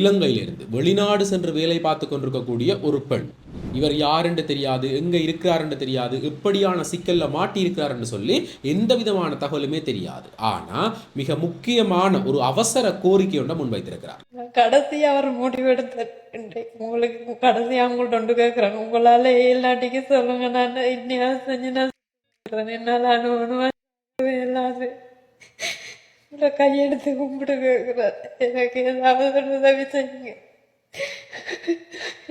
இலங்கையிலிருந்து வெளிநாடு சென்று வேலை பார்த்து கொண்டிருக்கக்கூடிய ஒரு பெண். இவர் யார் என்று தெரியாது எங்க இருக்கிறார் என்று தெரியாது எப்படியான சிக்கல்ல மாட்டி இருக்கிறார் என்று சொல்லி எந்த விதமான தகவலுமே தெரியாது. ஆனா மிக முக்கியமான ஒரு அவசர கோரிக்கை ஒன்றை முன்வைத்திருக்கிறார். கடைசி அவர் முடிவு இன்றைக்கு உங்களுக்கு கடைசி அவங்கள்ட்ட ஒன்று கேட்குறாங்க உங்களால எல்லாட்டிக்கு சொல்லுங்க. நான் இன்னையா செஞ்சு நான் என்னால அனுபவம் எல்லாரும் உங்களை கையெடுத்து கும்பிட்டு கேட்குறேன் எனக்கு ஏதாவது ஒரு உதவி செய்யுங்க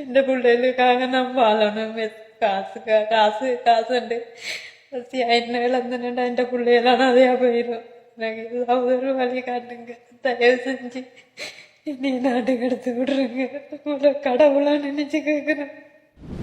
இந்த பிள்ளைகளுக்காக நான் வாழணும். காசு காசு காசுண்டு. என்ன விளந்தனடா இந்த பிள்ளையெல்லாம் நிறையா போயிடும் எனக்கு ஏதாவது ஒரு வழி காட்டுங்க. தயவு செஞ்சு என்னைய நாட்டுக்கு எடுத்து விடுறேங்க. உங்களை கடவுளாக நினச்சி கேட்குறேன்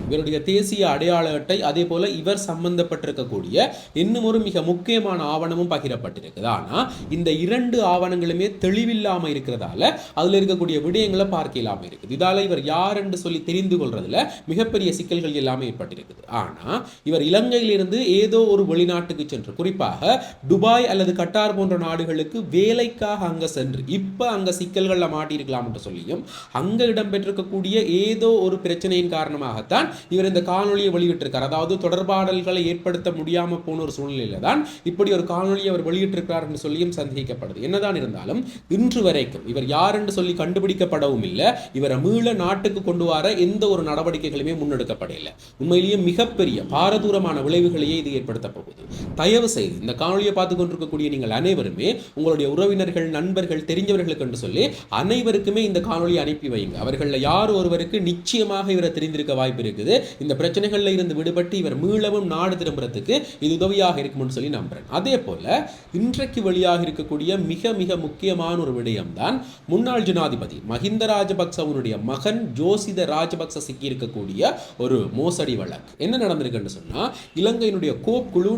இவருடைய தேசிய அடையாள அட்டை அதே போல இவர் சம்பந்தப்பட்டிருக்கக்கூடிய இன்னும் ஒரு மிக முக்கியமான ஆவணமும் பகிரப்பட்டிருக்குது. ஆனா இந்த இரண்டு ஆவணங்களுமே தெளிவில்லாம இருக்கிறதால அதுல இருக்கக்கூடிய விடயங்களை பார்க்க இல்லாம இருக்குது. இதால இவர் யார் என்று சொல்லி தெரிந்து கொள்றதுல மிகப்பெரிய சிக்கல்கள் எல்லாமே ஏற்பட்டிருக்குது. ஆனா இவர் இலங்கையிலிருந்து ஏதோ ஒரு வெளிநாட்டுக்கு சென்று குறிப்பாக துபாய் அல்லது கட்டார் போன்ற நாடுகளுக்கு வேலைக்காக அங்க சென்று இப்ப அங்க சிக்கல்கள்ல மாட்டியிருக்கலாம் என்று சொல்லியும் அங்க இடம்பெற்றிருக்கக்கூடிய ஏதோ ஒரு பிரச்சனையின் காரணமாகத்தான் இவர் இந்த காணொலியை வெளியிட்டிருக்கார். அதாவது தொடர்பாடல்களை ஏற்படுத்த முடியாமல் போன ஒரு சூழ்நிலையில தான் இப்படி ஒரு காணொலியை அவர் வெளியிட்டிருக்கிறார் என்று சொல்லியும் சந்தேகிக்கப்படுது. என்னதான் இருந்தாலும் இன்று வரைக்கும் இவர் யார் என்று சொல்லி கண்டுபிடிக்கப்படவும் இல்லை. இவரை மீள நாட்டுக்கு கொண்டு வர எந்த ஒரு நடவடிக்கைகளுமே முன்னெடுக்கப்படவில்லை. உண்மையிலேயே மிகப்பெரிய பாரதூரமான விளைவுகளையே இது ஏற்படுத்த போகுது. தயவு செய்து இந்த காணொலியை பார்த்து கொண்டிருக்கக்கூடிய நீங்கள் அனைவருமே உங்களுடைய உறவினர்கள் நண்பர்கள் தெரிஞ்சவர்களுக்கு என்று சொல்லி அனைவருக்குமே இந்த காணொலியை அனுப்பி வைங்க அவர்களில் யார் ஒருவருக்கு நிச்சயமாக இவரை தெரிந்திருக்க வாய்ப்பு இருக்குது. இந்த பிரச்சனைகளில் இருந்து விடுபட்டு இவர் மீளவும் நாடு திரும்புறதுக்கு இது உதவியாக இருக்கும்னு சொல்லி நம்புறேன். அதே போல இன்றைக்கு வெளியாக இருக்கக்கூடிய மிக மிக முக்கியமான ஒரு விடயம்தான் முன்னாள் ஜனாதிபதி மஹிந்த ராஜபக்சவனுடைய மகன் ஜோசித ராஜபக்ச சிக்கி இருக்கக்கூடிய ஒரு மோசடி வழக்கு. என்ன நடந்திருக்குன்னு சொன்னால் இலங்கையினுடைய கோப் குழு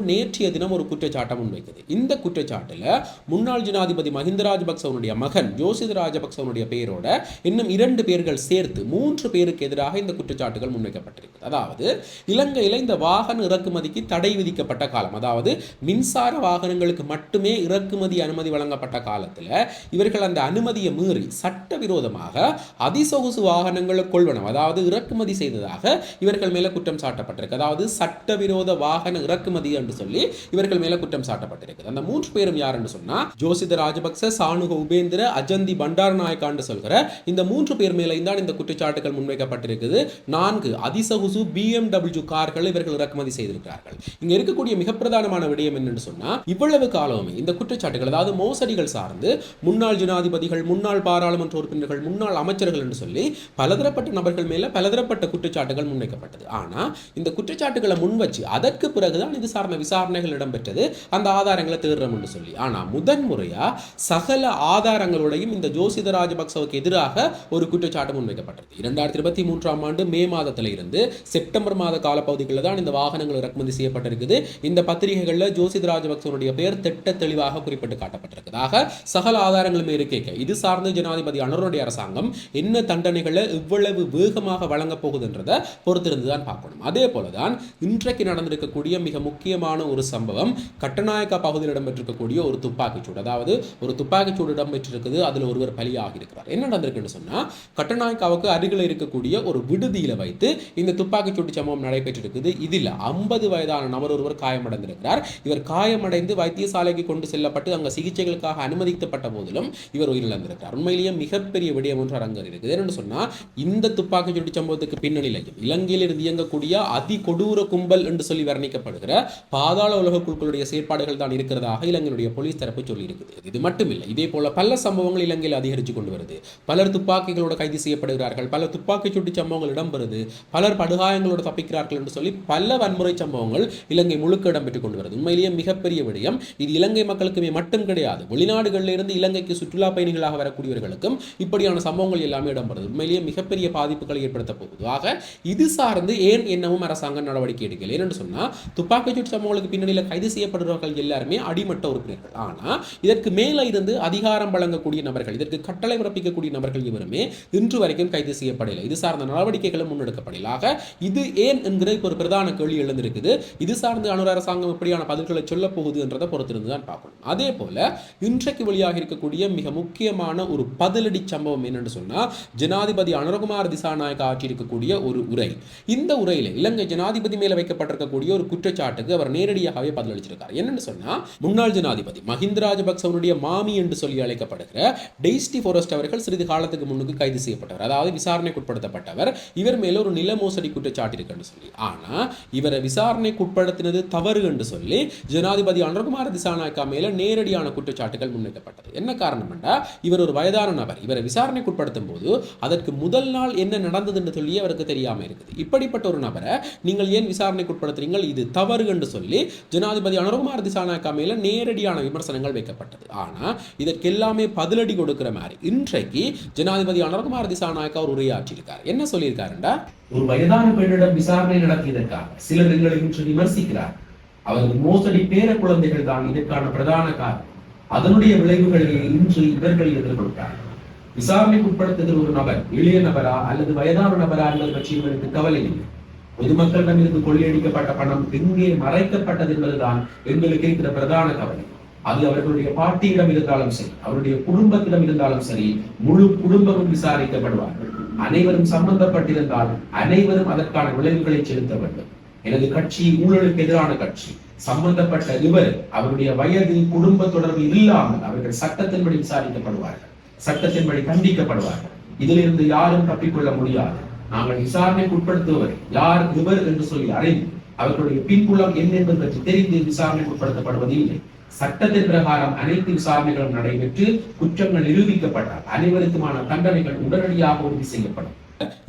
நேற்றைய தினம் ஒரு குற்றச்சாட்டை முன்வைக்குது இந்த குற்றச்சாட்டில் முன்னாள் ஜனாதிபதி மஹிந்த ராஜபக்சவனுடைய மகன் ஜோசித ராஜபக்சவனுடைய பெயரோட இன்னும் இரண்டு பேர்கள் சேர்த்து மூன்று பேருக்கு எதிராக இந்த குற்றச்சாட்டுகள் முன்வைக்கப்பட்டிருக்கு அதாவது இலங்கையில் இந்த வாகன இறக்குமதிக்கு தடை விதிக்கப்பட்ட காலம் அதாவது மின்சார வாகனங்களுக்கு மட்டுமே இறக்குமதி அனுமதி வழங்கப்பட்ட காலத்தில் இவர்கள் அந்த அனுமதியை மீறி சட்டவிரோதமாக அதிசொகுசு வாகனங்களை கொள்வனம் அதாவது இறக்குமதி செய்ததாக இவர்கள் மேலே குற்றம் சாட்டப்பட்டிருக்கு. அதாவது சட்டவிரோத வாகன இறக்குமதி என்று சொல்லி இவர்கள் மேல குற்றம் சாட்டப்பட்டிருக்கு அந்த மூன்று பேரும் யார் என்று சொன்னா ஜோசித ராஜபக்ச சானுக உபேந்திர அஜந்தி பண்டாரநாயக்கான்னு சொல்கிற இந்த மூன்று பேர் மேலையும் தான் இந்த குற்றச்சாட்டுகள் முன்வைக்கப்பட்டிருக்குது. நான்கு அதிசகுசு பிஎம்டபிள்யூ கார்கள் இவர்கள் இறக்குமதி செய்திருக்கிறார்கள். இங்க இருக்கக்கூடிய மிக பிரதானமான விடயம் என்னன்னு சொன்னா இவ்வளவு காலமே இந்த குற்றச்சாட்டுகள் அதாவது மோசடிகள் சார்ந்து முன்னாள் ஜனாதிபதிகள் முன்னாள் பாராளுமன்ற உறுப்பினர்கள் முன்னாள் அமைச்சர்கள் என்று சொல்லி பலதரப்பட்ட நபர்கள் மேல பலதரப்பட்ட குற்றச்சாட்டுகள் முன்வைக்கப்பட்டது. ஆனா இந்த குற்றச்சாட்டுகளை முன்வச்சு அதற்கு பிறகுதான் இது சார்ந்த விசாரணைகள் இடம்பெற்றது அந்த ஆதாரங்களை தேடுறோம் என்று சொல்லி. ஆனால் முதன்முறையாக சகல ஆதாரங்களோடையும் இந்த ஜோசித ராஜபக்சவுக்கு எதிராக ஒரு குற்றச்சாட்டு முன்வைக்கப்பட்டது இரண்டாயிரத்தி இருபத்தி மூன்றாம் ஆண்டு மே மாதத்தில் இருந்து செப்டம்பர் மாத காலப்பகுதிகளில் தான் இந்த வாகனங்கள் இறக்குமதி செய்யப்பட்டிருக்குது. இந்த பத்திரிகைகளில் ஜோசித ராஜபக்சவனுடைய பெயர் திட்ட தெளிவாக குறிப்பிட்டு காட்டப்பட்டிருக்கதாக சகல ஆதாரங்களுமே இருக்கேக்க இது சார்ந்து ஜனாதிபதி அனருடைய அரசாங்கம் என்ன தண்டனைகளை இவ்வளவு வேகமாக வழங்கப் போகுதுன்றதை பொறுத்திருந்து தான் பார்க்கணும். அதே போலதான் இன்றைக்கு நடந்திருக்கக்கூடிய மிக முக்கியமான ஒரு சம்பவம் கட்டநாயக்கா பகுதியில் இடம்பெற்றிருக்கக்கூடிய ஒரு துப்பாக்கிச்சூடு அதாவது ஒரு துப்பாக்கிச்சூடு இடம்பெற்றிருக்குது அதில் ஒருவர் பலியாகி இருக்கிறார் என்ன நடந்திருக்குன்னு சொன்னால் கட்டநாயக்காவுக்கு அருகில் இருக்கக்கூடிய ஒரு விடுதியில் வைத்து இந்த துப்பாக்கிச்சூடு சம்பவம் நடைபெற்றிருக்குது. இதில் ஐம்பது வயதான நபர் ஒருவர் காயமடைந்திருக்கிறார். இவர் காயமடைந்து வைத்தியசாலைக்கு கொண்டு செல்லப்பட்டு அங்கே சிகிச்சைகளுக்காக அனுமதிக்கப்பட்ட போதிலும் இவர் உயிரிழந்திருக்கிறார். உண்மையிலேயே மிகப்பெரிய விடயம் ஒன்று அரங்கர் இருக்குது. என்னென்னு சொன்னால் இந்த துப்பாக்கிச்சூடு சம்பவத்துக்கு பின்னணியில் இலங்கையில் இருந்து இயங்கக்கூடிய அதி கொடூர கும்பல் என்று சொல்லி வர்ணிக்கப்படுகிற பாதாள உலக குழுக்களுடைய செயற்பாடுகள் தான் இருக்கிறதாக இலங்கையுடைய போலீஸ் தரப்பு சொல்லியிருக்குது. இது மட்டுமில்லை இதே போல பல சம்பவங்கள் இலங்கையில் அதிகரித்து கொண்டு வருது. பலர் துப்பாக்கிகளோட கைது செய்யப்படுகிறார்கள் பல துப்பாக்கிச்சூட்டு சம்பவங்கள் இடம்பெறுது பலர் படுகாயங்களோடு தப்பிக்கிறார்கள் என்று சொல்லி பல வன்முறை சம்பவங்கள் இலங்கை முழுக்க இடம்பெற்றுக் கொண்டு வருது. உண்மையிலேயே மிகப்பெரிய விடயம் இது இலங்கை மக்களுக்குமே மட்டும் கிடையாது வெளிநாடுகளில் இருந்து இலங்கைக்கு சுற்றுலா பயணிகளாக வரக்கூடியவர்களுக்கும் இப்படியான சம்பவங்கள் எல்லாமே இடம்பெறுது உண்மையிலேயே மிகப்பெரிய பாதிப்புகளை ஏற்படுத்த போகுது. ஆக இது சார்ந்து ஏன் என்னவும் அரசாங்கம் நடவடிக்கை எடுக்கல? ஏன்னு சொன்னா துப்பாக்கிச்சூட்டு சம்பவங்களுக்கு பின்னணியில் கைது செய்யப்படுறவர்கள் எல்லாருமே அடிமட்ட உறுப்பினர்கள். ஆனால் இதற்கு மேலே இருந்து அதிகாரம் வழங்கக்கூடிய நபர்கள் இதற்கு கட்டளை பிறப்பிக்கக்கூடிய நபர்கள் இவருமே இன்று வரைக்கும் கைது செய்யப்படவில்லை இது சார்ந்த நடவடிக்கைகளும் முன்னெடுக்கப்படவில்லை இது ஏன் என்கிற இப்போ ஒரு பிரதான கேள்வி எழுந்திருக்குது. இது சார்ந்து அனுர அரசாங்கம் எப்படியான பதில்களை சொல்ல போகுது என்றதை பொறுத்திருந்து தான் பார்க்கணும். அதே போல இன்றைக்கு வெளியாக இருக்கக்கூடிய மிக முக்கியமான ஒரு பதிலடி சம்பவம் என்னன்னு சொன்னால் ஜனாதிபதி அனுரகுமார் திசாநாயக்க ஆட்சி இருக்கக்கூடிய ஒரு உரை. இந்த உரையில் இலங்கை ஜனாதிபதி மேல வைக்கப்பட்டிருக்கக்கூடிய ஒரு குற்றச்சாட்டுக்கு அவர் நேரடியாக நேரடியாகவே பதிலளிச்சிருக்கார். என்னன்னு சொன்னா முன்னாள் ஜனாதிபதி மஹிந்த ராஜபக்சவனுடைய மாமி என்று சொல்லி அழைக்கப்படுகிற டெய்ஸ்டி ஃபோரஸ்ட் அவர்கள் சிறிது காலத்துக்கு முன்னுக்கு கைது செய்யப்பட்டவர். அதாவது விசாரணைக்கு உட்படுத்தப்பட்டவர். இவர் மேல ஒரு நில மோசடி குற்றச்சாட்டு இருக்குன்னு சொல்லி. ஆனா இவரை விசாரணைக்குட்படுத்தினது தவறு என்று சொல்லி ஜனாதிபதி அனுரகுமார திசாநாயக்கா மேல நேரடியான குற்றச்சாட்டுகள் முன்வைக்கப்பட்டது. என்ன காரணம் இவர் ஒரு வயதான நபர். இவரை விசாரணைக்குட்படுத்தும் போது அதற்கு முதல் நாள் என்ன நடந்தது என்று சொல்லி அவருக்கு தெரியாம இருக்குது. இப்படிப்பட்ட ஒரு நபரை நீங்கள் ஏன் விசாரணைக்குட்படுத்துறீங்கள் இது தவறு என்று சொல்லி ஜனாதிபதி அனுரகுமார் திசாநாயக்கா மேல நேரடியான விமர்சனங்கள் வைக்கப்பட்டது. ஆனா இதற்கு எல்லாமே பதிலடி கொடுக்கிற மாதிரி இன்றைக்கு ஜனாதிபதி அனுரகுமார் திசாநாயக்கா ஒரு உரையாற்றியிருக்கார். என்ன சொல்லியிருக்காருண்டா? ஒரு வயதான பெண்ணிடம் விசாரணை நடத்தியதற்காக சிலர் எங்களை இன்று விமர்சிக்கிறார். அவரது மோசடி பேர குழந்தைகள் தான் இதற்கான பிரதான காரணம். அதனுடைய விளைவுகளை இன்று இவர்கள் எதிர்கொள்கிறார் விசாரணைக்கு உட்படுத்துகிற ஒரு நபர் எளிய நபரா அல்லது வயதான நபரா என்பது பற்றி இவருக்கு கவலை இல்லை. பொதுமக்களிடமிருந்து கொள்ளையடிக்கப்பட்ட பணம் எங்கே மறைக்கப்பட்டது என்பதுதான் எங்களுக்கு இருக்கிற பிரதான கவலை. அது அவர்களுடைய பாட்டியிடம் இருந்தாலும் சரி அவருடைய குடும்பத்திடம் இருந்தாலும் சரி முழு குடும்பமும் விசாரிக்கப்படுவார்கள். அனைவரும் சம்பந்தப்பட்டிருந்தால் அனைவரும் அதற்கான விளைவுகளை செலுத்த வேண்டும். எனது கட்சி ஊழலுக்கு எதிரான கட்சி. சம்பந்தப்பட்ட இவர் அவருடைய வயது குடும்ப தொடர்பு இல்லாமல் அவர்கள் சட்டத்தின்படி விசாரிக்கப்படுவார்கள். சட்டத்தின்படி தண்டிக்கப்படுவார்கள். இதிலிருந்து யாரும் தப்பிக்கொள்ள முடியாது. நாங்கள் விசாரணைக்கு உட்படுத்துவர் யார் இவர் என்று சொல்லி அறிந்து அவர்களுடைய பின்புலம் என்ன என்பது பற்றி தெரிந்து விசாரணைக்கு உட்படுத்தப்படுவது இல்லை சட்டத்தின் பிரகாரம் அனைத்து விசாரணைகளும் நடைபெற்று குற்றங்கள் நிரூபிக்கப்பட்டால் அனைவருக்குமான தண்டனைகள் உடனடியாக உறுதி செய்யப்படும்.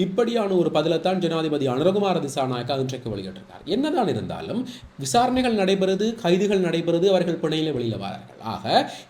இப்படியான ஒரு பதிலைத்தான் ஜனாதிபதி அனுரகுமார திசாநாயக்கா இன்றைக்கு வெளியிட்டிருக்கார். என்னதான் இருந்தாலும் விசாரணைகள் நடைபெறுது கைதுகள் நடைபெறுது அவர்கள் பிணையில் வெளியில் வரார்கள். ஆக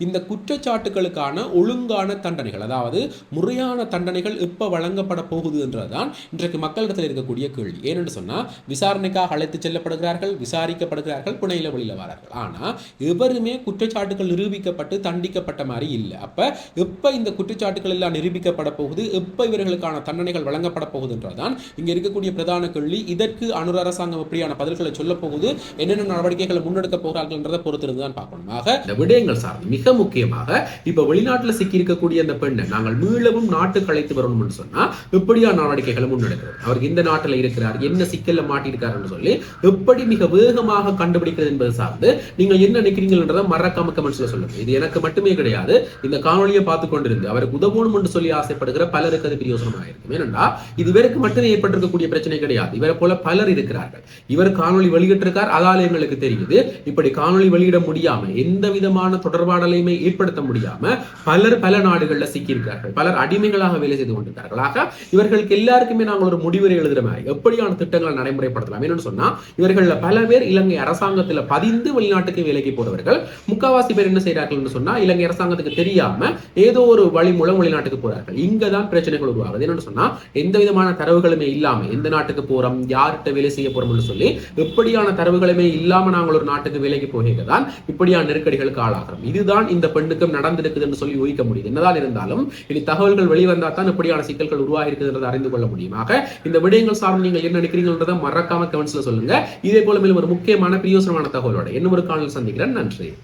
இந்த குற்றச்சாட்டுகளுக்கான ஒழுங்கான தண்டனைகள் அதாவது முறையான தண்டனைகள் இப்போ வழங்கப்பட போகுது என்றதுதான் இன்றைக்கு மக்களிடத்தில் இருக்கக்கூடிய கேள்வி. ஏனென்று சொன்னால் விசாரணைக்காக அழைத்து செல்லப்படுகிறார்கள் விசாரிக்கப்படுகிறார்கள் பிணையில் வெளியில வரார்கள். ஆனால் எவருமே குற்றச்சாட்டுகள் நிரூபிக்கப்பட்டு தண்டிக்கப்பட்ட மாதிரி இல்லை. அப்போ இப்போ இந்த குற்றச்சாட்டுகள் எல்லாம் நிரூபிக்கப்பட போகுது? எப்ப இவர்களுக்கான தண்டனைகள் வழங்கப்பட போகுதுன்றதுதான் இங்க இருக்கக்கூடிய பிரதான கேள்வி இதற்கு அனுர அரசாங்கம் எப்படியான பதில்களை சொல்ல போகுது என்னென்ன நடவடிக்கைகளை முன்னெடுக்க போகிறார்கள்ன்றதை பொறுத்திருந்து தான் பார்க்கணும். ஆக இந்த விடயங்கள் சார்ந்து மிக முக்கியமாக இப்ப வெளிநாட்டில் சிக்கி இருக்கக்கூடிய அந்த பெண்ணை நாங்கள் மீளவும் நாட்டுக்கு அழைத்து என்று சொன்னா எப்படியான நடவடிக்கைகளை முன்னெடுக்கிறது? அவர் இந்த நாட்டில் இருக்கிறார் என்ன சிக்கல்ல மாட்டியிருக்காருன்னு சொல்லி எப்படி மிக வேகமாக கண்டுபிடிக்கிறது என்பது சார்ந்து நீங்கள் என்ன நினைக்கிறீங்கன்றதை மறக்காம கமெண்ட்ஸ்ல சொல்லுங்க. இது எனக்கு மட்டுமே கிடையாது இந்த காணொலியை பார்த்து கொண்டிருந்து அவருக்கு உதவணும் என்று சொல்லி ஆசைப்படுகிற பலருக்கு அது பிரயோசனமாக இருக்கும் ஏனென்றா இது இவருக்கு மட்டுமே ஏற்பட்டிருக்கக்கூடிய பிரச்சனை கிடையாது. இவரை போல பலர் இருக்கிறார்கள். இவர் காணொலி வெளியிட்டிருக்கார் அதால் எங்களுக்கு தெரியுது. இப்படி காணொலி வெளியிட முடியாம எந்த விதமான தொடர்பாடலையுமே ஏற்படுத்த முடியாம பலர் பல நாடுகள்ல சிக்கியிருக்கிறார்கள். பலர் அடிமைகளாக வேலை செய்து கொண்டிருக்கிறார்கள். ஆக இவர்களுக்கு எல்லாருக்குமே நாங்கள் ஒரு முடிவுரை எழுதுற மாதிரி எப்படியான திட்டங்களை நடைமுறைப்படுத்தலாம்? என்னன்னு சொன்னா இவர்கள்ல பல பேர் இலங்கை அரசாங்கத்துல பதிந்து வெளிநாட்டுக்கு வேலைக்கு போறவர்கள் முக்காவாசி பேர் என்ன செய்யறார்கள் சொன்னா இலங்கை அரசாங்கத்துக்கு தெரியாம ஏதோ ஒரு வழி மூலம் வெளிநாட்டுக்கு போறார்கள். இங்கதான் பிரச்சனைகள் உருவாகுது. என்னன்னு சொன்னா எந்த விதமான தரவுகளுமே இல்லாம எந்த நாட்டுக்கு போறோம் யார்கிட்ட வேலை செய்ய போறோம்னு சொல்லி எப்படியான தரவுகளுமே இல்லாம நாங்கள் ஒரு நாட்டுக்கு வேலைக்கு போகிறதான் தான் இப்படியான நெருக்கடிகளுக்கு ஆளாகிறோம். இதுதான் இந்த பெண்ணுக்கும் நடந்திருக்குதுன்னு சொல்லி ஊகிக்க முடியுது. என்னதான் இருந்தாலும் இனி தகவல்கள் வெளிவந்தா தான் இப்படியான சிக்கல்கள் உருவாகிருக்குதுன்றதை அறிந்து கொள்ள முடியுமாக. இந்த விடயங்கள் சார்ந்து நீங்கள் என்ன நினைக்கிறீங்கன்றதை மறக்காம கமெண்ட்ஸ்ல சொல்லுங்க. இதே போல மேலும் ஒரு முக்கியமான பிரியோசனமான தகவலோட இன்னும் ஒரு காணொலி சந்திக்கிறேன். நன்றி.